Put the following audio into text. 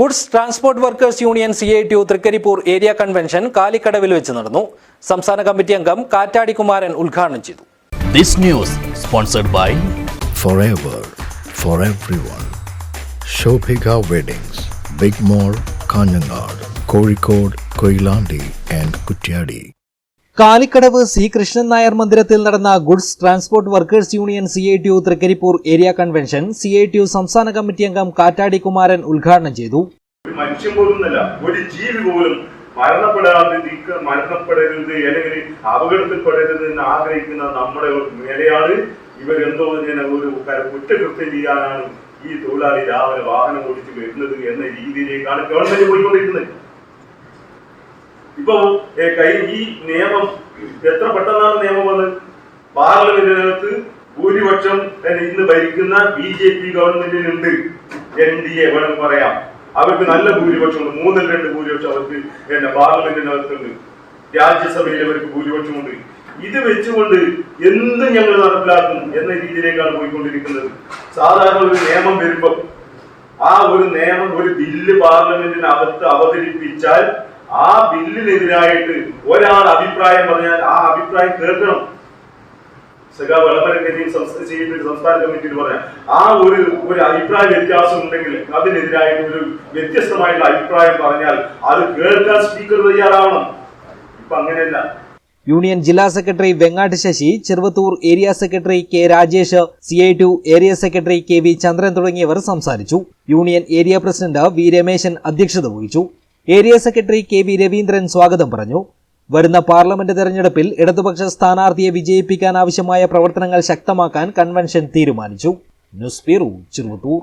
Goods transport workers union C I T U Trikaripur area convention കാലിക്കടവിൽ വെച്ച് നടന്നു സംസ്ഥാന committee അംഗം കാറ്റാടി കുമാരൻ ഉദ്ഘാടനം ചെയ്തു This news sponsored by forever for everyone. Shobhika Weddings, Big Mall, Kanyanad, Kozhikode, Koilandi and Kutyadi. Kalikkadavu C. Krishnan Nair മന്ദിരത്തിൽ നടന്ന goods transport workers union C. I. T. U Trikaripur area convention C. I. T. U സംസ്ഥാന committee അംഗം കാറ്റാടി കുമാരൻ ഉദ്ഘാടനം ചെയ്തു. മനുഷ്യൻ പോലും ഒരു ജീവി പോലും മരണപ്പെടാതെ മരണപ്പെടരുത് അല്ലെങ്കിൽ അപകടത്തിൽപ്പെടരുത് എന്ന് ആഗ്രഹിക്കുന്ന നമ്മുടെ മേലെയാണ്. ഇവരെന്തോ ഇങ്ങനെ ഒരു കുറ്റകൃത്യം ചെയ്യാനാണ് ഈ തൊഴിലാളി രാവിലെ വാഹനം ഓടിച്ച് വരുന്നത് എന്ന രീതിയിലേക്കാണ് ഗവൺമെന്റ് പോയിക്കൊണ്ടിരിക്കുന്നത്. ഇപ്പൊ ഈ നിയമം എത്ര പെട്ടെന്നാണ് നിയമം വന്നത്? പാർലമെന്റിനകത്ത് ഭൂരിപക്ഷം ഇന്ന് ഭരിക്കുന്ന ബി ജെ പി ഗവൺമെന്റിനുണ്ട് എൻ ഡി എ വേണം പറയാം. അവർക്ക് നല്ല ഭൂരിപക്ഷമുണ്ട് മൂന്നിൽ രണ്ട് ഭൂരിപക്ഷം അവർക്ക് പിന്നെ പാർലമെന്റിനകത്തുണ്ട് രാജ്യസഭയിൽ അവർക്ക് ഭൂരിപക്ഷമുണ്ട്. ഇത് വെച്ചുകൊണ്ട് എന്ത് ഞങ്ങൾ നടപ്പിലാക്കും എന്ന രീതിയിലേക്കാണ് പോയിക്കൊണ്ടിരിക്കുന്നത്. സാധാരണ ഒരു നിയമം വരുമ്പോൾ ആ ഒരു നിയമം ഒരു ബില്ല് പാർലമെന്റിനകത്ത് അവതരിപ്പിച്ചാൽ ആ ബില്ലിനെതിരായിട്ട് ഒരാൾ അഭിപ്രായം പറഞ്ഞാൽ ആ അഭിപ്രായം കേൾക്കണം. സഖാ വളമരക്കരിയും സംസ്ഥാന സംസ്ഥാന കമ്മിറ്റിയിൽ പറയാം. ആ ഒരു ഒരു അഭിപ്രായ വ്യത്യാസം ഉണ്ടെങ്കിൽ അതിനെതിരായിട്ട് ഒരു വ്യത്യസ്തമായിട്ടുള്ള അഭിപ്രായം പറഞ്ഞാൽ അത് കേൾക്കാൻ സ്പീക്കർ തയ്യാറാവണം. ഇപ്പൊ അങ്ങനെയല്ല. യൂണിയൻ ജില്ലാ secretary Vengat Sasi Cheruvathur area secretary K Rajesh C I T U area secretary K V Chandran തുടങ്ങിയവർ സംസാരിച്ചു. Union area president V Rameshan അധ്യക്ഷത വഹിച്ചു. Area secretary K V Raveendran സ്വാഗതം പറഞ്ഞു. വരുന്ന പാർലമെന്റ് തെരഞ്ഞെടുപ്പിൽ ഇടതുപക്ഷ സ്ഥാനാർത്ഥിയെ വിജയിപ്പിക്കാൻ ആവശ്യമായ പ്രവർത്തനങ്ങൾ ശക്തമാക്കാൻ കൺവെൻഷൻ തീരുമാനിച്ചു. News bureau Cheruvathur